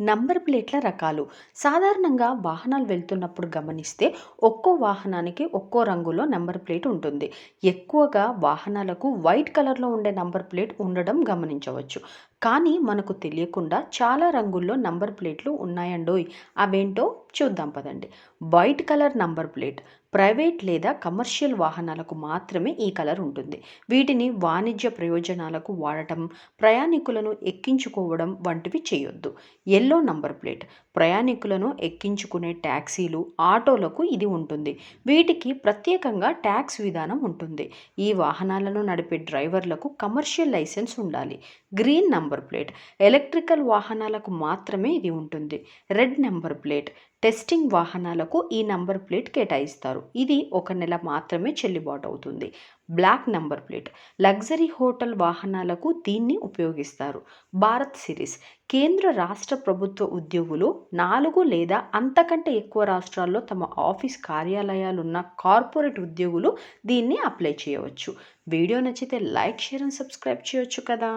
Number ప్లేట్ల రకాలు. సాధారణంగా వాహనాలు వెళ్తున్నప్పుడు గమనిస్తే ఒక్కో వాహనానికి ఒక్కో రంగులో నంబర్ ప్లేట్ ఉంటుంది. ఎక్కువగా వాహనాలకు వైట్ కలర్లో ఉండే నంబర్ ప్లేట్ ఉండడం గమనించవచ్చు. కానీ మనకు తెలియకుండా చాలా రంగుల్లో నంబర్ ప్లేట్లు ఉన్నాయండోయ్. అవేంటో? చూద్దాం పదండి. White colour number plate private లేదా కమర్షియల్ వాహనాలకు మాత్రమే ఈ కలర్ ఉంటుంది. వీటిని వాణిజ్య ప్రయోజనాలకు వాడటం ప్రయాణికులను ఎక్కించుకోవడం వంటివి చేయొద్దు. ఎల్లో నంబర్ ప్లేట్ ప్రయాణికులను ఎక్కించుకునే ట్యాక్సీలు ఆటోలకు ఇది ఉంటుంది. వీటికి ప్రత్యేకంగా ట్యాక్స్ విధానం ఉంటుంది. ఈ వాహనాలను నడిపే డ్రైవర్లకు కమర్షియల్ లైసెన్స్ ఉండాలి. గ్రీన్ నంబర్ ప్లేట్ ఎలక్ట్రికల్ వాహనాలకు మాత్రమే ఇది ఉంటుంది. రెడ్ నెంబర్ ప్లేట్ టెస్టింగ్ వాహనాలకు ఈ నంబర్ ప్లేట్ కేటాయిస్తారు. ఇది ఒక నెల మాత్రమే చెల్లుబాటు అవుతుంది. Black number plate. Luxury hotel వాహనాలకు దీన్ని ఉపయోగిస్తారు. భారత్ సిరీస్. కేంద్ర రాష్ట్ర ప్రభుత్వ ఉద్యోగులు నాలుగు లేదా అంతకంటే ఎక్కువ రాష్ట్రాల్లో తమ ఆఫీస్ కార్యాలయాలున్న కార్పొరేట్ ఉద్యోగులు దీన్ని అప్లై చేయవచ్చు. వీడియో నచ్చితే లైక్ షేర్ అండ్ సబ్స్క్రైబ్ చేయొచ్చు కదా.